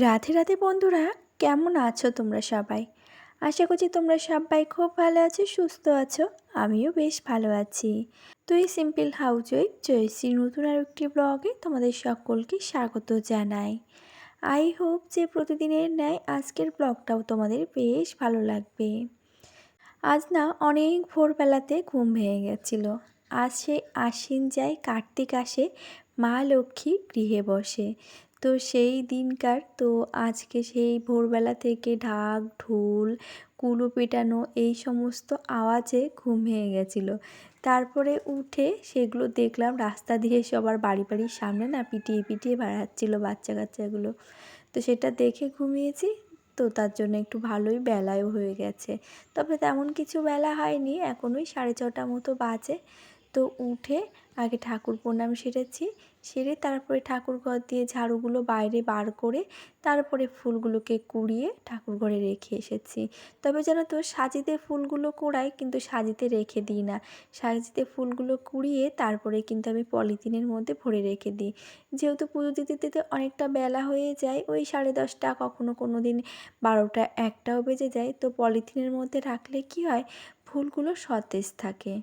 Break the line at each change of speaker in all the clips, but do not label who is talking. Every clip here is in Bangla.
রাধে রাধে বন্ধুরা, কেমন আছো তোমরা সবাই? আশা করছি তোমরা সবাই খুব ভালো আছো, সুস্থ আছো, আমিও বেশ ভালো আছি। তো এই সিম্পল হাউজ ওয়াইফ জয়শ্রী নতুন আর একটি ব্লগে তোমাদের সকলকে স্বাগত জানাই। আই হোপ যে প্রতিদিনের ন্যায় আজকের ব্লগটাও তোমাদের বেশ ভালো লাগবে। আজ না অনেক ভোরবেলাতে ঘুম ভেঙে গেছিল। আজ সে আশ্বিন যায় কার্তিক আসে, মা লক্ষ্মী গৃহে বসে। তো সেই দিনকার। তো আজকে সেই ভোরবেলা থেকে ঢাক, ঢোল কুলো পেটানো এই সমস্ত আওয়াজে ঘুম ভেঙে গেছিল। তারপরে উঠে সেগুলো দেখলাম, রাস্তা দিয়ে সবার বাড়ি বাড়ির সামনে না পিটিয়ে পিটিয়ে বেড়াচ্ছিলো বাচ্চা কাচ্চাগুলো। তো সেটা দেখে ঘুমিয়েছি, তো তার জন্য একটু ভালোই বেলায়ও হয়ে গেছে। তবে তেমন কিছু বেলা হয়নি এখন ওই সাড়ে ছটা মতো বাজে। তো উঠে আগে ঠাকুর প্রণাম সেরেছি, সেরে তারপরে ঠাকুর ঘর দিয়ে ঝাড়ুগুলো বাইরে বার করে তারপরে ফুলগুলোকে কুড়িয়ে ঠাকুর ঘরে রেখে এসেছি। তবে যেন তো সাজিতে ফুলগুলো কুড়াই কিন্তু সাজিতে রেখে দিই না। সাজিতে ফুলগুলো কুড়িয়ে তারপরে কিন্তু আমি পলিথিনের মধ্যে ভরে রেখে দিই। যেহেতু পুজো দিতে দিতে অনেকটা বেলা হয়ে যায়, ওই সাড়ে দশটা কখনো কোনো দিন বারোটা একটাও বেজে যায়, তো পলিথিনের মধ্যে রাখলে কি হয়? ফুলগুলো সতেজ থাকে।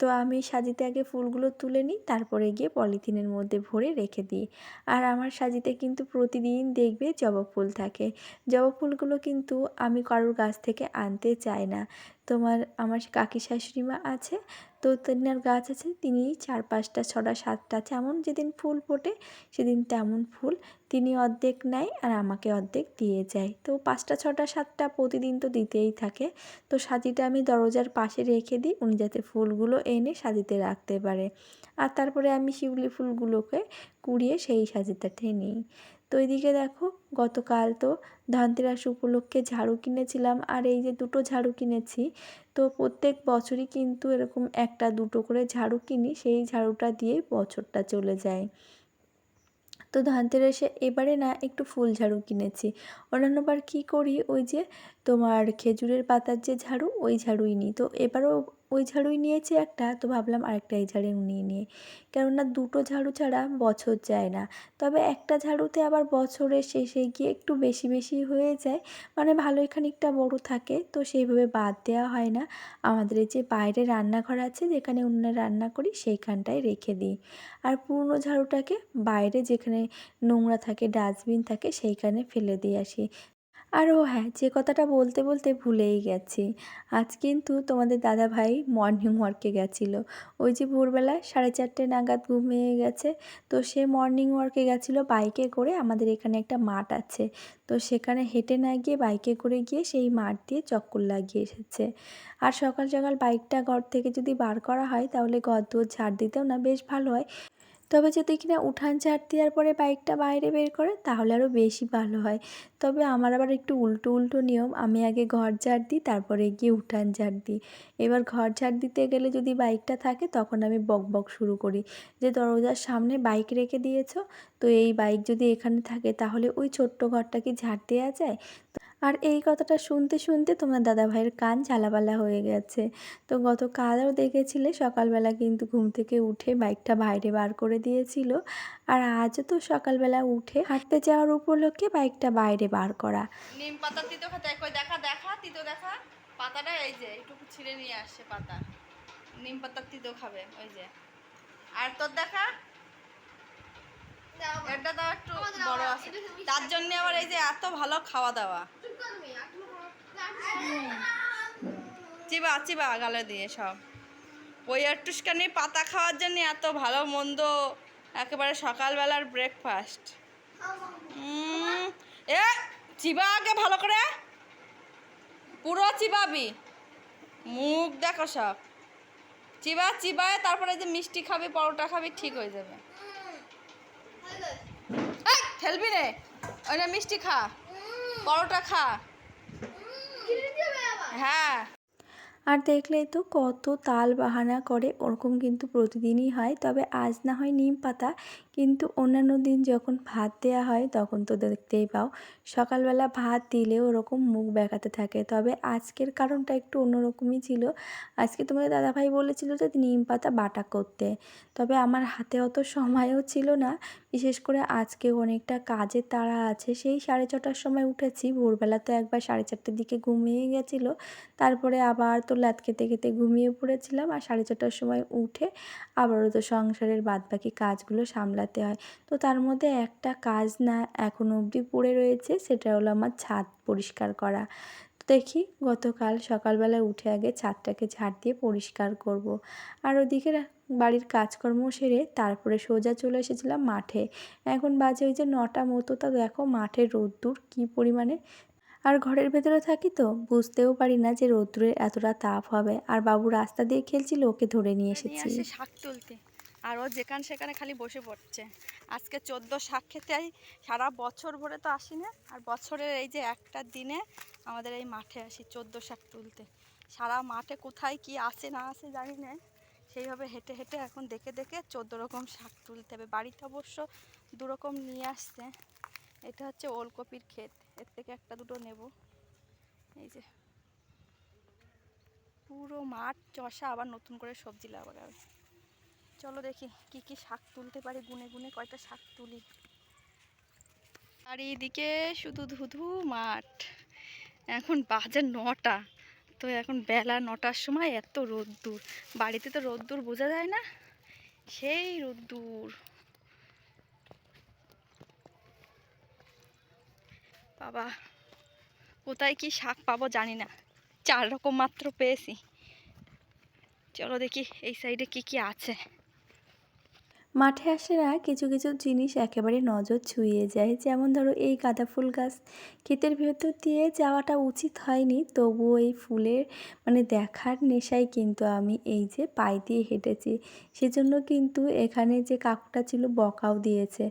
তো আমি সাজিতে আগে ফুলগুলো তুলে নিই, তারপরে গিয়ে পলিথিনের মধ্যে ভরে রেখে দিই। আর আমার সাজিতে কিন্তু প্রতিদিন দেখবে জবা ফুল থাকে। জবা ফুলগুলো কিন্তু আমি কারোর গাছ থেকে আনতে চাই না। তোমার আমার কাকি শাশুড়ি মা আছে, তো তেনার গাছ আছে, তিনি চার পাঁচটা ছটা, সাতটা আছে। যেমন যেদিন ফুল ফোটে, সেদিন তেমন ফুল। তিনি অর্ধেক নেয় আর আমাকে অর্ধেক দিয়ে যায়। তো পাঁচটা, ছটা, সাতটা প্রতিদিন তো দিতেই থাকে। তো সাজিটা আমি দরজার পাশে রেখে দিই, উনি যাতে ফুলগুলো এনে সাজিতে রাখতে পারে। আর তারপরে আমি শিউলি ফুলগুলোকে কুড়িয়ে সেই সাজিটাতে নিই। তো এদিকে দেখো, গতকাল তো ধনতেরাস উপলক্ষে ঝাড়ু কিনেছিলাম আর এই যে দুটো ঝাড়ু কিনেছি, তো প্রত্যেক বছরই কিন্তু এরকম একটা দুটো করে ঝাড়ু কিনি, সেই ঝাড়ুটা দিয়েই বছরটা চলে যায়। তো ধনতেরাসে এবারে না একটু ফুল ঝাড়ু কিনেছি। অন্যান্যবার কী করি? ওই যে তোমার খেজুরের পাতার যে ঝাড়ু, ওই ঝাড়ুই নিই তো এবারও ওই ঝাড়ুই নিয়েছি একটা, তো ভাবলাম আরেকটা এই ঝাড়ু নিয়ে নিয়ে কেননা দুটো ঝাড়ু ছাড়া বছর যায় না। তবে একটা ঝাড়ুতে আবার বছরের শেষে গিয়ে একটু বেশি বেশি হয়ে যায় মানে ভালোই খানিকটা বড় থাকে, তো সেইভাবে বাদ দেওয়া হয় না। আমাদের যে বাইরে রান্নাঘর আছে, যেখানে উনুনে রান্না করি, সেইখানটায় রেখে দিই। আর পুরনো ঝাড়ুটাকে বাইরে যেখানে নোংরা থাকে, ডাস্টবিন থাকে, সেইখানে ফেলে দিয়ে আসি। আর ও হ্যাঁ যে কথাটা বলতে বলতে ভুলেই গেছি। আজ কিন্তু তোমাদের দাদা ভাই মর্নিং ওয়ার্কে গেছিল। ওই যে ভোরবেলা সাড়ে চারটে নাগাদ ঘুমিয়ে গেছে। তো সে মর্নিং ওয়ার্কে গেছিল বাইকে করে আমাদের এখানে একটা মাঠ আছে। তো সেখানে হেঁটে না গিয়ে বাইকে করে গিয়ে সেই মাঠ দিয়ে চক্কর লাগিয়ে এসেছে। আর সকাল সকাল বাইকটা ঘর থেকে যদি বার করা হয় তাহলে ঘর দুয়ার ঝাড় দিতেও না বেশ ভালো হয়। তবে যদি কিনা উঠান ঝাড় দেওয়ার পরে বাইকটা বাইরে বের করে, তাহলে আরও বেশি ভালো হয়। তবে আমার আবার একটু উল্টো উল্টো নিয়ম, আমি আগে ঘর ঝাড় দিই, তারপরে গিয়ে উঠান ঝাড় দিই। এবার ঘর ঝাড় দিতে গেলে যদি বাইকটা থাকে, তখন আমি বক বক শুরু করি। যে দরজার সামনে বাইক রেখে দিয়েছ, তো এই বাইক যদি এখানে থাকে, তাহলে ওই ছোট্ট ঘরটা কি ঝাড় দেওয়া যায়? আর এই কথাটা শুনতে শুনতে তোমার দাদা ভাইয়ের কান ঝালাপালা হয়ে গেছে। তো গতকালও দেখেছিলে সকালবেলা কিন্তু ঘুম থেকে উঠে বাইকটা বাইরে বার করে দিয়েছিল। আর আজও তো সকালবেলা উঠে হাঁটতে যাওয়ার উপলক্ষে বাইকটা বাইরে বার করা।
নিম পাতা, তিতো দেখা দেখা, তিতো দেখা। পাতাটা এই যে একটু ছিঁড়ে নিয়ে আসছে পাতা। নিম পাতার তিতো খাবে, ওই যে। আর তোর দেখা? এটা দাও একটু বড় আছে। তার জন্য আবার এই যে এত ভালো খাওয়া দাওয়া। চিবা চিবা গালে দিয়ে সব। ওই একটুখানি পাতা খাওয়ার জন্য এত ভালো মন্দ একেবারে সকালবেলার ব্রেকফাস্ট এ চিবা আগে ভালো করে। পুরো চিবাবি। মুখ দেখো সব। চিবা চিবায় তারপরে যে মিষ্টি খাবি পরোটা খাবি ঠিক হয়ে যাবে। এই, ঠেলবি রে ওইটা মিষ্টি খা। পরোটা খা। হ্যাঁ।
আর দেখলেই তো কত তাল বাহানা করে ওরকম কিন্তু প্রতিদিনই হয়। তবে আজ না হয় নিম পাতা। কিন্তু অন্যান্য দিন যখন ভাত দেওয়া হয়, তখন তো দেখতেই পাও, সকালবেলা ভাত দিলেও ওরকম মুখ বেঁকাতে থাকে। তবে আজকের কারণটা একটু অন্যরকমই ছিল। আজকে তোমাদের দাদাভাই বলেছিল যে, নিম পাতা বাটা করতে। তবে আমার হাতে অত সময়ও ছিল না। বিশেষ করে আজকে অনেকটা কাজের তাড়া আছে। সেই সাড়ে ছটার সময় উঠেছি। ভোরবেলা তো একবার সাড়ে চারটের দিকে ঘুমিয়ে গেছিল। তারপরে আবার তো লাত খেতে খেতে ঘুমিয়ে পড়েছিলাম। আর সাড়ে ছটার সময় উঠে আবারও তো সংসারের বাদবাকি কাজগুলো সামলাতে হয়। তো তার মধ্যে একটা কাজ না এখনও অবধি পড়ে রয়েছে সেটা হলো আমার ছাদ পরিষ্কার করা। তো দেখি গতকাল সকালবেলা উঠে আগে ছাদটাকে ঝাড় দিয়ে পরিষ্কার করব। আর ওদিকে বাড়ির কাজকর্ম সেরে তারপরে সোজা চলে এসেছিলাম মাঠে। এখন বাজে ওই যে নটা মতো তা দেখো মাঠে রোদ্দুর কী পরিমাণে। আর ঘরের ভেতরে থাকি তো বুঝতেও পারি না যে রোদ্দুরের এতটা তাপ হবে। আর বাবু রাস্তা দিয়ে খেলছিল ওকে ধরে নিয়ে
নিয়ে
এসেছি।
শাক তুলতে। আর ও যেখানে সেখানে খালি বসে পড়ছে। আজকে চোদ্দ শাক খেতে সারা বছর ভরে তো আসি না আর বছরের এই যে একটা দিনে আমাদের এই মাঠে আসি চোদ্দ শাক তুলতে। সারা মাঠে কোথায় কি আছে না আছে জানি না। সেইভাবে হেঁটে হেঁটে এখন দেখে দেখে চোদ্দ রকম শাক তুলতে হবে। বাড়িতে অবশ্য দু রকম নিয়ে আসছে। এটা হচ্ছে ওলকপির ক্ষেত। এর থেকে একটা দুটো নেব। এই যে পুরো মাঠ চষা, আবার নতুন করে সবজি লাগাবে। চলো দেখি কি কি শাক তুলতে পারি, গুনে গুনে কয়টা শাক তুলি। আর এইদিকে শুধু ধুধু মাঠ। এখন বাজে নটা, তো এখন বেলা নটার সময় এত রোদ্দুর। বাড়িতে তো রোদ্দুর বোঝা যায় না, সেই রোদ্দুর। বাবা, কোথায় কি শাক পাবো জানি না, চার রকম মাত্র পেয়েছি। চলো দেখি এই সাইডে কি কি আছে।
মাঠে আসেরা কিছু কিছু জিনিস একেবারে নজর ছুঁয়ে যায়। যেমন ধরো এই গাঁদা ফুল গাছ, ক্ষেতের ভেতর দিয়ে যাওয়াটা উচিত হয়নি। তবুও এই ফুলের মানে দেখার নেশায় কিন্তু আমি এই যে পায়ে দিয়ে হেঁটেছি। সেজন্য কিন্তু এখানে যে কাকুটা ছিল বকাও দিয়েছে।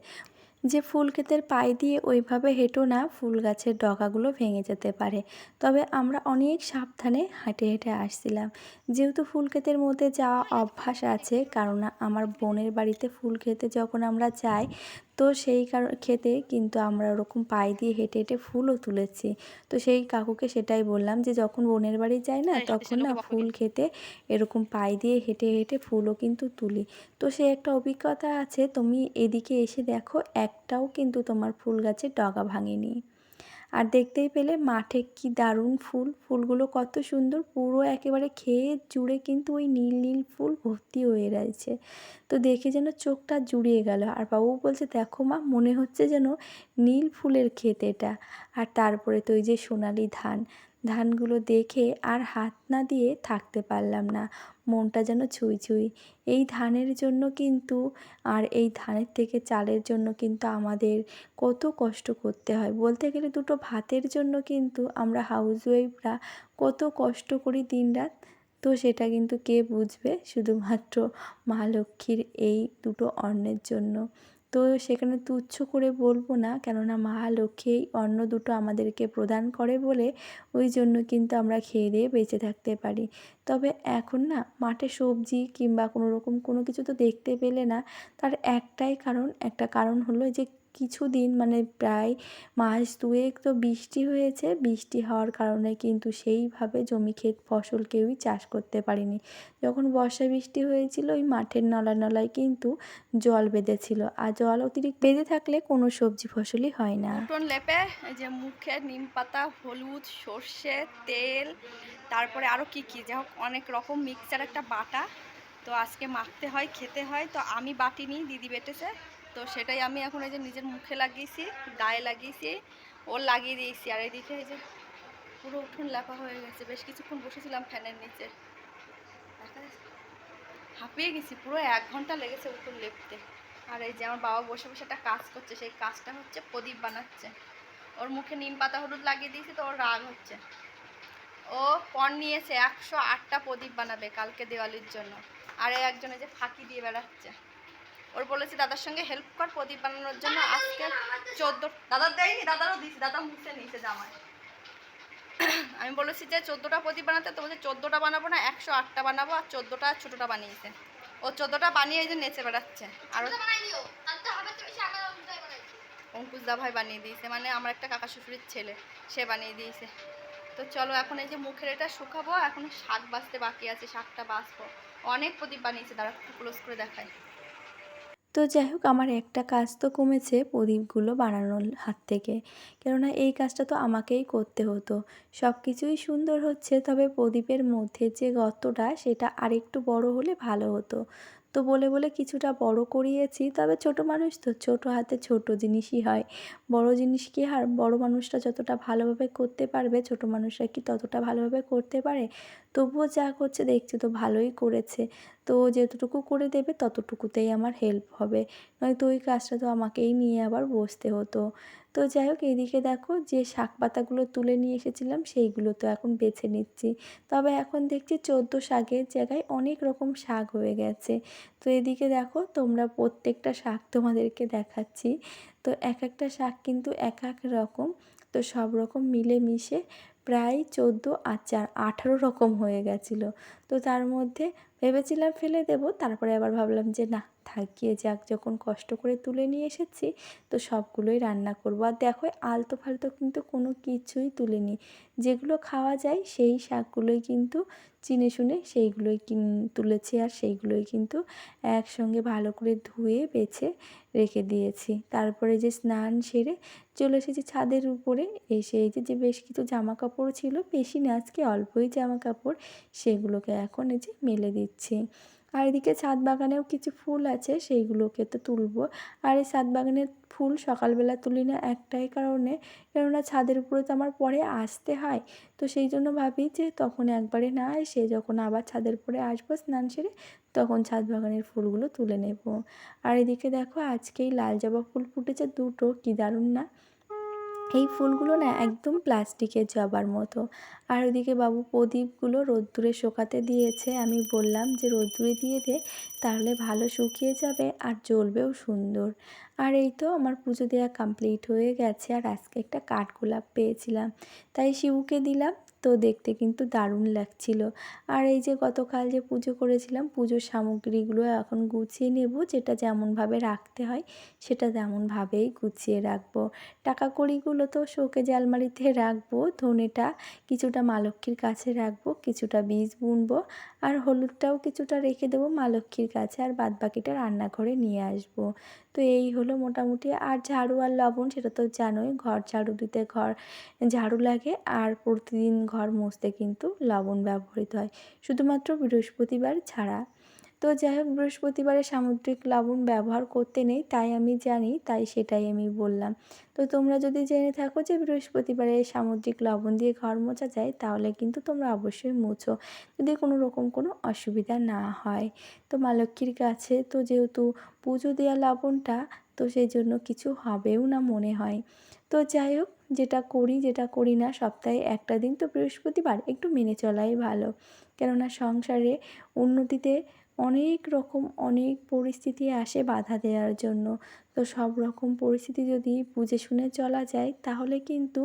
যে ফুল ক্ষেতের পায়ে দিয়ে ওইভাবে হেঁটো না, ফুল গাছের ডগাগুলো ভেঙে যেতে পারে। তবে আমরা অনেক সাবধানে হেঁটে হেঁটে আসছিলাম। যেহেতু ফুল ক্ষেতের মধ্যে যাওয়া অভ্যাস আছে, কারণ আমার বোনের বাড়িতে ফুল খেতে যখন আমরা যাই তো সেই কারণ খেতে কিন্তু আমরা ওরকম পায়ে দিয়ে হেঁটে হেঁটে ফুলও তুলেছি। তো সেই কাকুকে সেটাই বললাম যে যখন বোনের বাড়ি যাই না তখন না ফুল খেতে এরকম পায়ে দিয়ে হেঁটে হেঁটে ফুলও কিন্তু তুলি। তো সে একটা অভিজ্ঞতা আছে তুমি এদিকে এসে দেখো একটাও কিন্তু তোমার ফুল গাছের ডগা ভাঙেনি। আর দেখতেই পেলে মাঠে কি দারুণ ফুল। ফুলগুলো কত সুন্দর, পুরো একেবারে খেয়ে জুড়ে কিন্তু ওই নীল নীল ফুল ভর্তি হয়ে রয়েছে। তো দেখে যেন চোখটা জুড়িয়ে গেল। আর বাবু বলছে, দেখো মা, মনে হচ্ছে যেন নীল ফুলের ক্ষেত এটা। আর তারপরে তো ওই যে সোনালি ধান। ধানগুলো দেখে আর হাত না দিয়ে থাকতে পারলাম না। মনটা যেন ছুঁই ছুঁই। এই ধানের জন্য কিন্তু আর এই ধানের থেকে চালের জন্য কিন্তু আমাদের কত কষ্ট করতে হয়। বলতে গেলে দুটো ভাতের জন্য কিন্তু আমরা হাউসওয়াইফরা কত কষ্ট করি দিনরাত। তো সেটা কিন্তু কে বুঝবে? শুধুমাত্র মা লক্ষ্মীর এই দুটো অন্নের জন্য। তো সেখানে তুচ্ছ করে বলব না। কেননা মা অন্য দুটো আমাদেরকে প্রদান করে বলে ওই জন্য কিন্তু আমরা খেয়ে দিয়ে বেঁচে থাকতে পারি। তবে এখন না মাঠে সবজি কিংবা কোনো রকম কোনো কিছু তো দেখতে পেলে না। তার একটাই কারণ, একটা কারণ হলো যে কিছুদিন মানে প্রায় মাস দুয়েক তো বৃষ্টি হয়েছে। বৃষ্টি হওয়ার কারণে কিন্তু সেইভাবে জমি ক্ষেত, ফসল কেউই চাষ করতে পারেনি। যখন বর্ষা বৃষ্টি হয়েছিল, ওই মাঠের নলা নলায় কিন্তু জল বেঁধেছিল। আর জল অতিরিক্ত বেঁধে থাকলে কোনো সবজি ফসলই হয় না।
লেপে যে মুখে নিম পাতা, হলুদ, সর্ষে, তেল, তারপরে আরও কি কি? যাই অনেক রকম মিক্সচার একটা বাটা। তো আজকে মাখতে হয়, খেতে হয়। তো আমি বাটিনি দিদি বেটেছে। তো সেটাই আমি এখন এই যে নিজের মুখে লাগিয়েছি, গায়ে লাগিয়েছি, ওর লাগিয়ে দিয়েছি। আর এদিকে এই যে পুরো উঠোন লেপা হয়ে গেছে। বেশ কিছুক্ষণ বসেছিলাম ফ্যানের নিচে। হাঁপিয়ে গেছি, পুরো এক ঘণ্টা লেগেছে উঠোন লেপতে। আর এই যে আমার বাবা বসে বসে একটা কাজ করছে, সেই কাজটা হচ্ছে প্রদীপ বানাচ্ছে। ওর মুখে নিম পাতা হলুদ লাগিয়ে দিয়েছে তো ওর রাগ হচ্ছে। ও পণ নিয়েছে, একশো আটটা প্রদীপ বানাবে কালকে দেওয়ালির জন্য। আর একজনে যে ফাঁকি দিয়ে বেড়াচ্ছে। ওর বলেছি দাদার সঙ্গে হেল্প কর প্রদীপ বানানোর জন্য আজকে চোদ্দ দাদার দেয়নি দাদারও দিয়েছি দাদা মুছে নিয়েছে জামায় আমি বলেছি যে চোদ্দোটা প্রদীপ বানাতে তো বলছে চোদ্দোটা বানাবো না একশো আটটা বানাবো আর চোদ্দোটা ছোটোটা বানিয়েছে। ও চোদ্দোটা বানিয়ে এই যে নেচে বেড়াচ্ছে। আর
ওটা বানাই দিও তাহলে হবে তো বেশি আমরা ওটাই বানাই
অঙ্কুশ দা ভাই বানিয়ে দিয়েছে মানে আমার একটা কাকা শ্বশুরের ছেলে সে বানিয়ে দিয়েছে। তো চলো এখন এই যে মুখের এটা শুকাবো এখন শাক বাঁচতে বাকি আছে শাকটা বাঁচবো। অনেক প্রদীপ বানিয়েছে দাঁড়া ক্লোজ করে দেখায়
তো যাই হোক, আমার একটা কাজ তো কমেছে প্রদীপগুলো বানানোর হাত থেকে। কেননা এই কাজটা তো আমাকেই করতে হতো। সব কিছুই সুন্দর হচ্ছে, তবে প্রদীপের মধ্যে যে গর্তটা, সেটা আরেকটু বড় হলে ভালো হতো। তো বলে বলে কিছুটা বড় করিয়েছি। তবে ছোট মানুষ তো, ছোট হাতে ছোট জিনিসই হয়। বড় জিনিস কি আর, বড় মানুষটা যতটা ভালোভাবে করতে পারবে, ছোট মানুষরা কি ততটা ভালোভাবে করতে পারে? তবুও যা করছে দেখছি তো ভালোই করেছে। তো যতটুকু করে দেবে ততটুকুতেই আমার হেল্প হবে। নয়তো ওই কাজটা তো আমাকেই নিয়ে আবার বসতে হতো। তো যাই হোক, এদিকে দেখো যে শাক পাতাগুলো তুলে নিয়ে এসেছিলাম, সেইগুলো তো এখন বেছে নিচ্ছি। তবে এখন দেখছি চোদ্দ শাকের জায়গায় অনেক রকম শাক হয়ে গেছে। তো এদিকে দেখো, তোমরা প্রত্যেকটা শাক তোমাদেরকে দেখাচ্ছি। তো এক একটা শাক কিন্তু এক এক রকম, তো সব রকম মিলে মিশে প্রায় চোদ্দ আর চার আঠারো রকম হয়ে গেছিল। তো তার মধ্যে ভেবেছিলাম ফেলে দেব, তারপরে আবার ভাবলাম যে না থাকিয়ে যাক, যখন কষ্ট করে তুলে নিয়ে এসেছি, তো সবগুলোই রান্না করব। আর দেখো আলতো ফালতো কিন্তু কোনো কিছুই তুলিনি। যেগুলো খাওয়া যায়, সেই শাকগুলোই কিন্তু চিনে শুনে সেইগুলোই কিন, তুলেছি আর সেইগুলোই কিন্তু একসঙ্গে ভালো করে ধুয়ে, বেছে রেখে দিয়েছি। তারপরে যে স্নান সেরে চলে এসেছি ছাদের উপরে। এসে এই যে বেশ কিছু জামা কাপড় ছিল, বেশি না, আজকে অল্পই জামা কাপড় সেগুলোকে এখন এই যে মেলে দিচ্ছি। আর এদিকে ছাদ বাগানেও কিছু ফুল আছে, সেইগুলোকে তো তুলবো। আর এই ছাদ বাগানের ফুল সকালবেলা তুলি না একটাই কারণে, কেননা ছাদের উপরে তো আমার পরে আসতে হয়। তো সেই জন্য ভাবি যে তখন একবারে না এসে যখন আবার ছাদের উপরে আসব স্নান সেরে, তখন ছাদ বাগানের ফুলগুলো তুলে নেব। আর এদিকে দেখো আজকেই লাল জবা ফুল ফুটেছে দুটো, কী দারুণ না? এই ফুলগুলো না একদম প্লাস্টিকের জবার মতো। আর ওদিকে বাবু প্রদীপগুলো রোদ্দুরে শোকাতে দিয়েছে। আমি বললাম যে, রোদ্দুরে দিয়ে দে, তাহলে ভালো শুকিয়ে যাবে আর জ্বলবেও সুন্দর। আর এই তো আমার পুজো দেওয়া কমপ্লিট হয়ে গেছে। আর আজকে একটা কাঠগোলাপ পেয়েছিলাম। তাই শিবুকে দিলাম। তো দেখতে কিন্তু দারুণ লাগছিল। আর এই যে গতকাল যে পুজো করেছিলাম, পুজোর সামগ্রীগুলো এখন গুছিয়ে নেব, যেটা যেমনভাবে রাখতে হয়, সেটা তেমনভাবেই গুছিয়ে রাখব। টাকা কড়িগুলো তো শোকেজ আলমারিতে রাখব, ধনেটা কিছুটা মা লক্ষ্মীর কাছে রাখব, কিছুটা বীজ বুনবো, আর হলুদটাও কিছুটা রেখে দেবো মা লক্ষ্মীর কাছে, আর বাদ বাকিটা রান্নাঘরে নিয়ে আসব। তো এই হলো মোটামুটি। আর ঝাড়ু আর লবণ, সেটা তো জানোই, ঘর ঝাড়ু দিতে ঘর ঝাড়ু লাগে, আর প্রতিদিন ঘর মুছতে কিন্তু লবণ ব্যবহৃত হয়। শুধুমাত্র বৃহস্পতিবার ছাড়া। তো যাই হোক বৃহস্পতিবারে সামুদ্রিক লবণ ব্যবহার করতে নেই, তাই আমি জানি, তাই সেটাই আমি বললাম। তো তোমরা যদি জেনে থাকো যে বৃহস্পতিবারে সামুদ্রিক লবণ দিয়ে ঘর মোছা যায়, তাহলে কিন্তু তোমরা অবশ্যই মোছো, যদি কোনো রকম কোনো অসুবিধা না হয়। তো মা লক্ষ্মীর কাছে তো যেহেতু পুজো দেওয়া লবণটা, তো সেই জন্য কিছু হবেও না মনে হয়। তো যাই হোক যেটা করি যেটা করি না সপ্তাহে একটা দিন তো বৃহস্পতিবার, একটু মেনে চলাই ভালো। কেননা সংসারে উন্নতিতে অনেক রকম, অনেক পরিস্থিতি আসে বাধা দেওয়ার জন্য। তো সব রকম পরিস্থিতি যদি বুঝে শুনে চলা যায়, তাহলে কিন্তু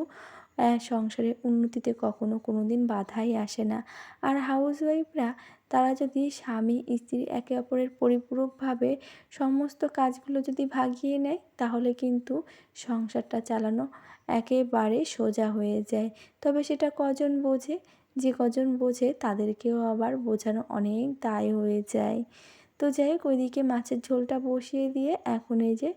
সংসারে উন্নতিতে কখনো কোনো দিন বাধাই আসে না। আর হাউসওয়াইফরা তারা যদি স্বামী, স্ত্রী একে অপরের পরিপূরকভাবে সমস্ত কাজগুলো যদি ভাগিয়ে নেয়, তাহলে কিন্তু সংসারটা চালানো একেবারে সোজা হয়ে যায়। তবে সেটা কজন বোঝে? যে কজন বোঝে, তাদেরকেও আবার বোঝানো অনেক দায় হয়ে যায়। তো যাই হোক, ওইদিকে মাছের ঝোলটা বসিয়ে দিয়ে এখন এই যে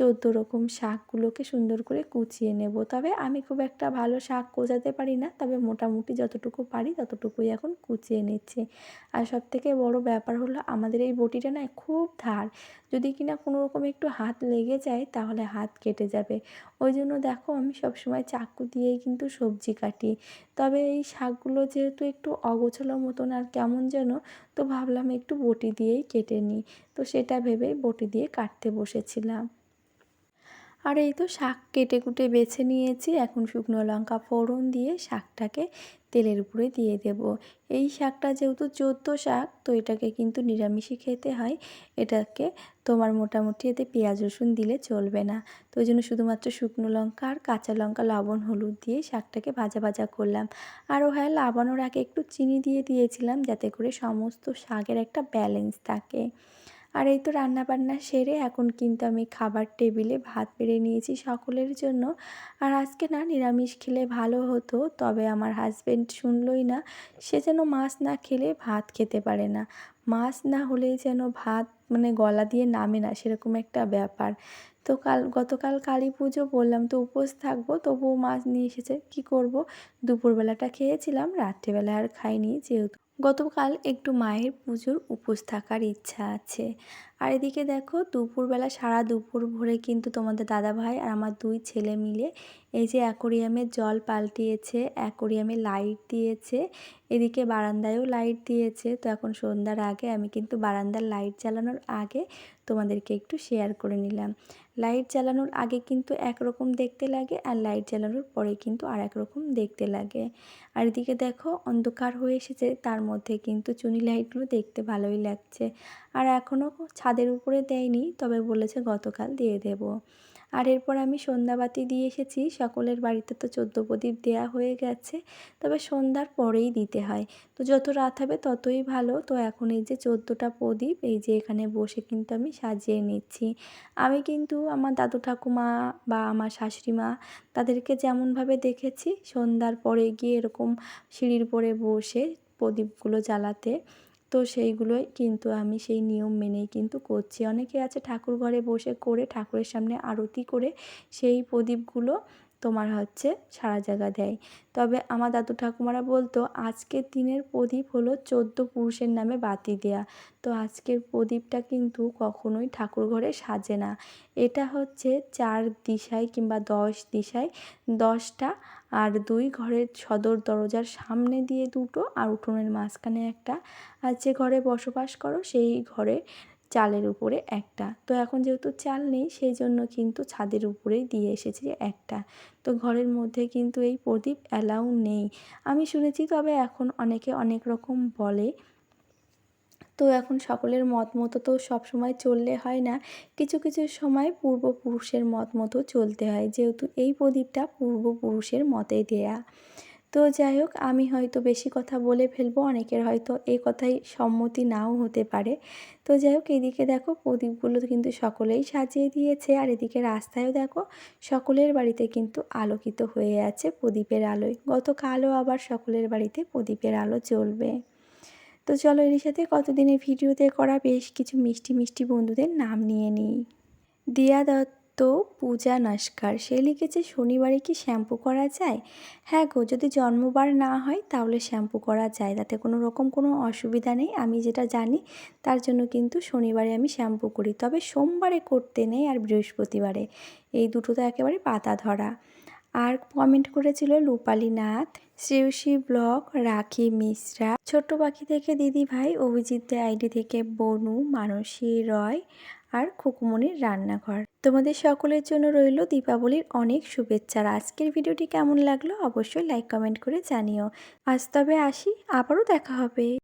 চোদ্দ রকম শাকগুলোকে সুন্দর করে কুচিয়ে নেব। তবে আমি খুব একটা ভালো শাক কোচাতে পারি না, তবে মোটামুটি যতটুকু পারি ততটুকুই এখন কুচিয়ে নিচ্ছি। আর সব থেকে বড় ব্যাপার হলো আমাদের এই বটিটা না খুব ধার। যদি কিনা কোনো রকম একটু হাত লেগে যায় তাহলে হাত কেটে যাবে। ওই জন্য দেখো আমি সবসময় চাকু দিয়েই কিন্তু সবজি কাটি। তবে এই শাকগুলো যেহেতু একটু অগোছালো মতন আর কেমন যেন, তো ভাবলাম একটু বটি দিয়েই কেটে নিই। তো সেটা ভেবেই বটি দিয়ে কাটতে বসেছিলাম। আর এই তো শাক কেটে কুটে বেছে নিয়েছি। এখন শুকনো লঙ্কা ফোড়ন দিয়ে শাকটাকে তেলের উপরে দিয়ে দেব। এই শাকটা যেহেতু চোদ্দ শাক, তো এটাকে কিন্তু নিরামিষই খেতে হয়। এটাকে তোমার মোটামুটি এতে পেঁয়াজ, রসুন দিলে চলবে না। তো ওই জন্য শুধুমাত্র শুকনো লঙ্কা আর কাঁচা লঙ্কা, লবণ, হলুদ দিয়ে শাকটাকে ভাজা ভাজা করলাম। আরও হ্যাঁ লাবানোর আগে একটু চিনি দিয়ে দিয়েছিলাম যাতে করে সমস্ত শাকের একটা ব্যালেন্স থাকে। আর এই তো রান্না বান্না সেরে এখন কিন্তু আমি খাবার টেবিলে ভাত বেড়ে নিয়েছি সকলের জন্য। আর আজকে না নিরামিষ খেলে ভালো হতো, তবে আমার হাজব্যান্ড শুনলই না, সে যেন মাছ না খেলে ভাত খেতে পারে না। মাছ না হলেই যেন ভাত মানে গলা দিয়ে নামে না, সেরকম একটা ব্যাপার। তো কাল, গতকাল কালী পুজো বললাম তো উপোস থাকব, তবুও মাছ নিয়ে এসেছে, কি করব? দুপুরবেলাটা খেয়েছিলাম, রাত্রেবেলা আর খাইনি, যেহেতু গতকাল একটু মায়ের পুজোর উপোস থাকার ইচ্ছা আছে। আর এদিকে দেখো, দুপুরবেলা, সারা দুপুর ভরে কিন্তু তোমাদের দাদা ভাই আর আমার দুই ছেলে মিলে এই যে অ্যাকোরিয়ামের জল পাল্টিয়েছে, অ্যাকোরিয়ামে লাইট দিয়েছে, এদিকে বারান্দায়ও লাইট দিয়েছে। তো এখন সন্ধ্যার আগে আমি কিন্তু বারান্দার লাইট জ্বালানোর আগে তোমাদেরকে একটু শেয়ার করে নিলাম। লাইট জ্বালানোর আগে কিন্তু একরকম দেখতে লাগে আর লাইট জ্বালানোর পরে কিন্তু আর একরকম দেখতে লাগে। আর এদিকে দেখো অন্ধকার হয়ে এসেছে, তার মধ্যে কিন্তু চুনি লাইটগুলো দেখতে ভালোই লাগছে। আর এখনও ছাদের উপরে দেয়নি, তবে বলেছে গতকাল দিয়ে দেব। আর এরপর আমি সন্ধ্যাবাতি দিয়ে এসেছি। সকলের বাড়িতে তো চোদ্দ প্রদীপ দেয়া হয়ে গেছে, তবে সন্ধ্যার পরেই দিতে হয়। তো যত রাত হবে ততই ভালো। তো এখন এই যে চোদ্দোটা প্রদীপ, এই যে এখানে বসে কিন্তু আমি সাজিয়ে নিচ্ছি। আমি কিন্তু আমার দাদু ঠাকুমা বা আমার শাশুড়ি মা তাদেরকে যেমনভাবে দেখেছি, সন্ধ্যার পরে গিয়ে এরকম সিঁড়ির পরে বসে প্রদীপগুলো জ্বালাতে তো সেইগুলোই কিন্তু আমি সেই নিয়ম মেনেই কিন্তু করছি। অনেকে আছে ঠাকুর ঘরে বসে করে ঠাকুরের সামনে আরতি করে সেই প্রদীপগুলো তোমার হচ্ছে সারা জায়গা দেয়। তবে আমার দাদু ঠাকুমারা বলতো, আজকের দিনের প্রদীপ হলো চোদ্দ পুরুষের নামে বাতি দেয়া। তো আজকের প্রদীপটা কিন্তু কখনোই ঠাকুর ঘরে সাজে না। এটা হচ্ছে চার দিশায় কিংবা দশ দিশায়, দশটা আর দুই ঘরের সদর দরজার সামনে দিয়ে দুটো আর উঠোনের মাঝখানে একটা। আর যে ঘরে বসবাস করো, সেই ঘরে চালের উপরে একটা। তো এখন যেহেতু চাল নেই, সেই জন্য কিন্তু ছাদের উপরেই দিয়ে এসেছি একটা। তো ঘরের মধ্যে কিন্তু এই প্রদীপ অ্যালাউ নেই। আমি শুনেছি, তবে এখন অনেকে অনেক রকম বলে। তো এখন সকলের মত মতো তো সবসময় চললে হয় না। কিছু কিছু সময় পূর্বপুরুষের মত মতো চলতে হয়, যেহেতু এই প্রদীপটা পূর্বপুরুষের মতে দেয়া। তো যাই হোক, আমি হয়তো বেশি কথা বলে ফেলব, অনেকের হয়তো এই কথাই সম্মতি নাও হতে পারে। তো যাই হোক, এদিকে দেখো প্রদীপগুলো কিন্তু সকলেই সাজিয়ে দিয়েছে, আর এদিকে রাস্তায়ও দেখো সকলের বাড়িতে কিন্তু আলোকিত হয়ে আছে প্রদীপের আলোয়। গতকালও আবার সকলের বাড়িতে প্রদীপের আলো জ্বলবে। তো চলো এর সাথে কতদিনের ভিডিওতে করা বেশ কিছু মিষ্টি মিষ্টি বন্ধুদের নাম নিয়ে নিই। দিয়া দত্ত পূজা নস্কর, সে লিখেছে, শনিবারে কি শ্যাম্পু করা যায়? হ্যাঁ গো, যদি জন্মবার না হয় তাহলে শ্যাম্পু করা যায়, তাতে কোনো রকম কোনো অসুবিধা নেই, আমি যেটা জানি তার জন্য কিন্তু শনিবারে আমি শ্যাম্পু করি, তবে সোমবারে করতে নেই আর বৃহস্পতিবারে। এই দুটো তো একেবারে পাতা ধরা। আর কমেন্ট করেছিল রূপালী নাথ, শ্রেয়সী ব্লগ, রাখি মিশ্রা, ছোট্ট পাখি থেকে দিদি ভাই অভিজিৎ আইডি থেকে বনু, মানসী রয় আর খুকুমনির রান্নাঘর। তোমাদের সকলের জন্য রইল দীপাবলির অনেক শুভেচ্ছা। আর আজকের ভিডিওটি কেমন লাগল অবশ্যই লাইক কমেন্ট করে জানিও। আজ তবে আসি, আবারও দেখা হবে।